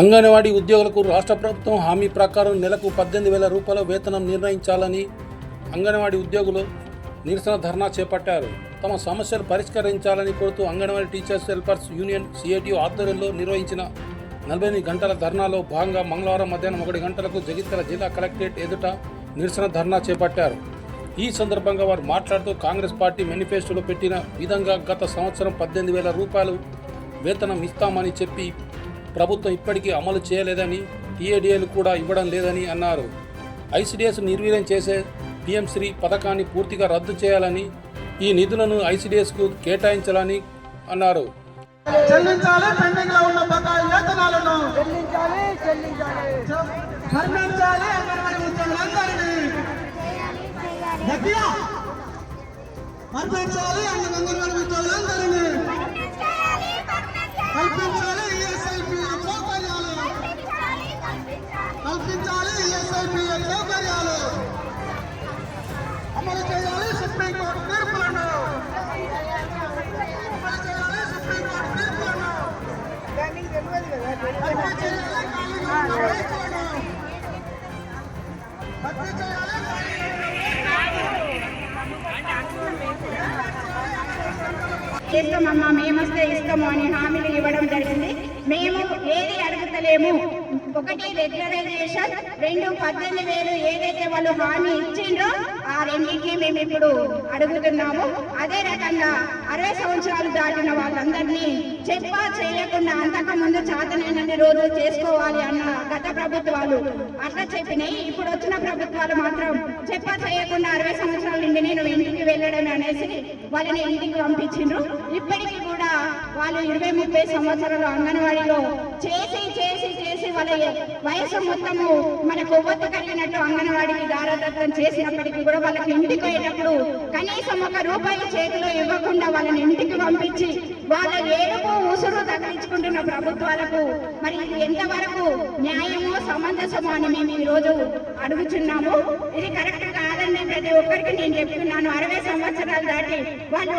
అంగన్వాడీ ఉద్యోగులకు రాష్ట్ర ప్రభుత్వం హామీ ప్రకారం నెలకు పద్దెనిమిది వేల రూపాయల వేతనం నిర్ణయించాలని అంగన్వాడీ ఉద్యోగులు నిరసన ధర్నా చేపట్టారు. తమ సమస్యలు పరిష్కరించాలని కోరుతూ anganwadi teachers helpers union CITU ఆధ్వర్యంలో నిర్వహించిన నలభై ఎనిమిది గంటల ధర్నాలో భాగంగా మంగళవారం మధ్యాహ్నం ఒకటి గంటలకు జగిత్యాల జిల్లా కలెక్టరేట్ ఎదుట నిరసన ధర్నా చేపట్టారు. ఈ సందర్భంగా వారు మాట్లాడుతూ కాంగ్రెస్ పార్టీ మేనిఫెస్టోలో పెట్టిన విధంగా గత సంవత్సరం పద్దెనిమిది వేల రూపాయలు వేతనం ఇస్తామని చెప్పి ప్రభుత్వం ఇప్పటికీ అమలు చేయలేదని టీఏడిఏలు కూడా ఇవ్వడం లేదని అన్నారు. ఐసిడిఎస్ నిర్వీర్యం చేసే పిఎం శ్రీ పథకాన్ని పూర్తిగా రద్దు చేయాలని ఈ నిధులను ఐసిడిఎస్కు కేటాయించాలని అన్నారు. చెల్లించాలి పెండింగ్లో ఉన్న బకాయి వేతనాలను. చెల్లించాలి చెల్లించాలి. మరణించాలి అంగన్వాడీ ఉద్యోగులందరినీ. గట్టిగా మరణించాలి అంగన్వాడీ ఉద్యోగులందరినీ. కల్పించాలి చేస్తామమ్మా మేమొస్తే ఇస్తాము అని హామీలు ఇవ్వడం జరిగింది. మేము ఏది అడుగుతలేము ఒకటి రెగ్యులరైజేషన్ రెండు పద్దెనిమిది వేలు ఏదైతే వాళ్ళు హామీ ఇచ్చిండ్రో ఆ రెండింటిని మేము ఇప్పుడు అడుగుతున్నాము. అదే రకంగా అరవై సంవత్సరాలు దాటిన వాళ్ళందరినీ చెప్పా చేయకుండా అంతకు ముందు చాతనైనన్ని రోజులు చేసుకోవాలి అన్న గత ప్రభుత్వాలు అట్లా చెప్పినాయి. ఇప్పుడు వచ్చిన ప్రభుత్వాలు మాత్రం చెప్పా చేయకుండా అరవై సంవత్సరాల నుండి నేను ఇంటికి వెళ్ళడం అనేసి వాళ్ళని ఇంటికి పంపించిండ్రు. ఇప్పటికీ కూడా వాళ్ళు ఇరవై ముప్పై సంవత్సరాలు అంగన్వాడీలో చేసి చేసి చేసి వాళ్ళ వయసు మొత్తము మన కొవ్వొత్తు కలిగినట్టు అంగన్వాడికి దారదత్తం చేసినప్పటికీ కూడా వాళ్ళకి ఇంటికి పోయేటప్పుడు కనీసం ఒక రూపాయి చేతిలో ఇవ్వకుండా వాళ్ళని ఇంటికి పంపించి వాళ్ళ ఏడుపు ఉసురు తగిలించుకుంటున్న ప్రభుత్వాలకు మరి ఇది ఎంతవరకు న్యాయమో సమంజసమో అని మేము ఈ రోజు అడుగుచున్నాము. ఇది కరెక్ట్ కాదండి ప్రతి ఒక్కరికి నేను చెప్తున్నాను. అరవై సంవత్సరాలు దాటి వాళ్ళు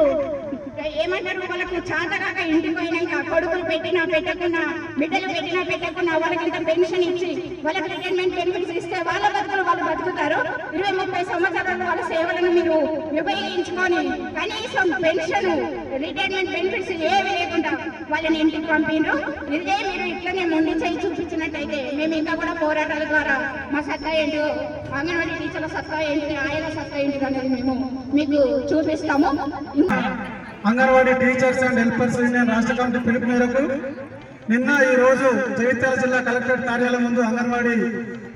ఏమంటారు? వాళ్ళకు చాతగాక ఇంటికి పోయినాక కొడుకులు పెట్టినా పెట్టకున్నా బిడ్డలు పెట్టినా పెట్టకున్నా వాళ్ళకి ఇంత పెన్షన్ ఇచ్చి వాళ్ళకి రిటైర్మెంట్ బెనిఫిట్స్ ఇస్తే వాళ్ళ బతుకులు వాళ్ళు బతుకుతారు. ఇరవై ముప్పై సంవత్సరాలు వాళ్ళ సేవలను మీరు ఉపయోగించుకొని కనీసం పెన్షన్ రిటైర్మెంట్ బెనిఫిట్స్ ఏవి లేకుండా వాళ్ళని ఇంటికి పంపిండ్రు ఇదే మీరు ఇట్లనే మొండి చేయి చూపించినట్టయితే మేము ఇంకా కూడా పోరాటాల ద్వారా మా సత్తా ఏంటో అంగన్వాడీ టీచర్ల సత్తా ఏంటి ఆయన సత్తా ఏంటి అనేది మేము మీకు చూపిస్తాము. ఇంకా anganwadi teachers and helpers union రాష్ట్ర కమిటీ పిలుపు మేరకు నిన్న ఈ రోజు జగిత్యాల జిల్లా కలెక్టరేట్ కార్యాలయం ముందు అంగన్వాడీ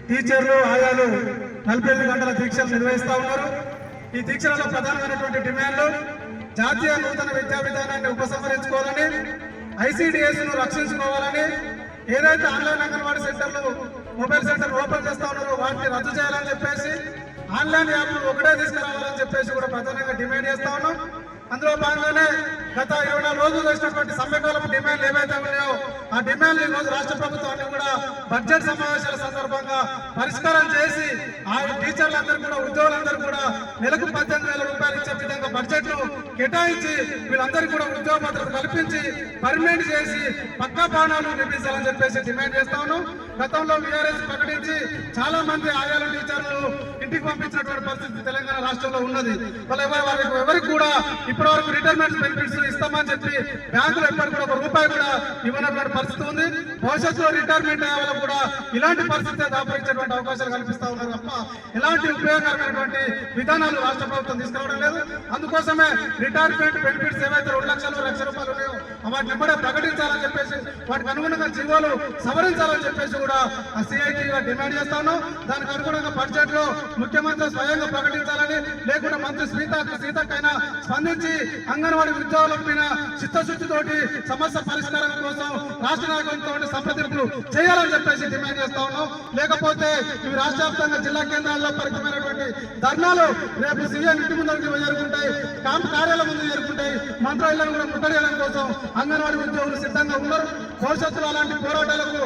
టీచర్లు ఆయాలు నలభై గంటల దీక్షలు నిర్వహిస్తా ఉన్నారు. ఈ దీక్షలలో ప్రధానమైనటువంటి డిమాండ్లు జాతీయ నూతన విద్యా విధానాన్ని ఉపసంహరించుకోవాలని ఐసీడిఎస్ను రక్షించుకోవాలని ఏదైతే ఆన్లైన్ అంగన్వాడీ సెంటర్లు మొబైల్ సెంటర్ ఓపెన్ చేస్తా ఉన్నారో వాటిని రద్దు చేయాలని చెప్పేసి ఆన్లైన్ యాప్ ఒకటే తీసుకురావాలని చెప్పేసి కూడా ప్రధానంగా డిమాండ్ చేస్తా ఉన్నాం. అందులో భాగంగానే గత ఇరవై నాలుగు రోజులు చేసినటువంటి సమ్మెకాలపు డిమాండ్లు ఏవైతే ఉన్నాయో ఆ డిమాండ్లు ఈ రోజు రాష్ట్ర ప్రభుత్వాన్ని కూడా బడ్జెట్ సమావేశాల సందర్భంగా పరిష్కారం చేసి ఆ టీచర్లందరూ కూడా ఉద్యోగులందరూ కూడా నెలకు పద్దెనిమిది వేల రూపాయలు ఇచ్చే విధంగా బడ్జెట్ను కేటాయించి వీళ్ళందరికీ కూడా ఉద్యోగ భద్రత కల్పించి పర్మనెంట్ చేసి పక్కా బాణాలు నిర్మించాలని చెప్పేసి డిమాండ్ చేస్తా ఉన్నాం. గతంలో వీఆర్ఎస్ ప్రకటించి చాలా మంది ఆయాల టీచర్లు ఇంటికి పంపించినటువంటి పరిస్థితి తెలంగాణ రాష్ట్రంలో ఉన్నది. వాళ్ళ ఎవరి ఎవరికి కూడా ఇప్పటి వరకు రిటైర్మెంట్ బెనిఫిట్స్ ఇస్తామని చెప్పి బ్యాంకులు ఎప్పటికి కూడా ఒక రూపాయి కూడా ఇవ్వనటువంటి పరిస్థితి ఉంది. భవిష్యత్తులో రిటైర్మెంట్ అయ్యే వాళ్ళకు కూడా ఇలాంటి పరిస్థితి దాపరించేటువంటి అవకాశాలు కల్పిస్తా ఉన్నారు తప్ప ఎలాంటి ఉపయోగకరమైనటువంటి విధానాలు రాష్ట్ర ప్రభుత్వం తీసుకురావడం లేదు. అందుకోసమే రిటైర్మెంట్ బెనిఫిట్స్ ఏవైతే రెండు లక్షలు లక్ష రూపాయలు ఉన్నాయో వాటిని కూడా ప్రకటించాలని చెప్పేసి వాటికి అనుగుణంగా జీవోలు సవరించాలని చెప్పేసి కూడా ఆ సిఐటిగా డిమాండ్ చేస్తాను దానికి అనుగుణంగా బడ్జెట్లో ముఖ్యమంత్రి స్వయంగా ప్రకటించాలని లేకుండా మంత్రి సీత సీతకైనా స్పందించి అంగన్వాడీ ఉద్యోగుల పైన చిత్తశుద్ధితోటి సమస్య పరిష్కారం కోసం రాష్ట్ర నాయకులతో సంప్రదింపులు చేయాలని చెప్పేసి డిమాండ్ చేస్తా ఉన్నాం. లేకపోతే ఇవి రాష్ట్ర వ్యాప్తంగా జిల్లా కేంద్రాల్లో పరిమితమైనటువంటి ధర్నాలు రేపు సీఎం ఇంటి ముందరికి జరుగుతుంటాయి కార్యాలయం ముందు జరుగుతుంటాయి మంత్రాలయాలను కూడా ముట్టడేయడం కోసం అంగన్వాడీ ఉద్యోగులు సిద్ధంగా ఉన్నారు. భవిష్యత్తులో అలాంటి పోరాటాలకు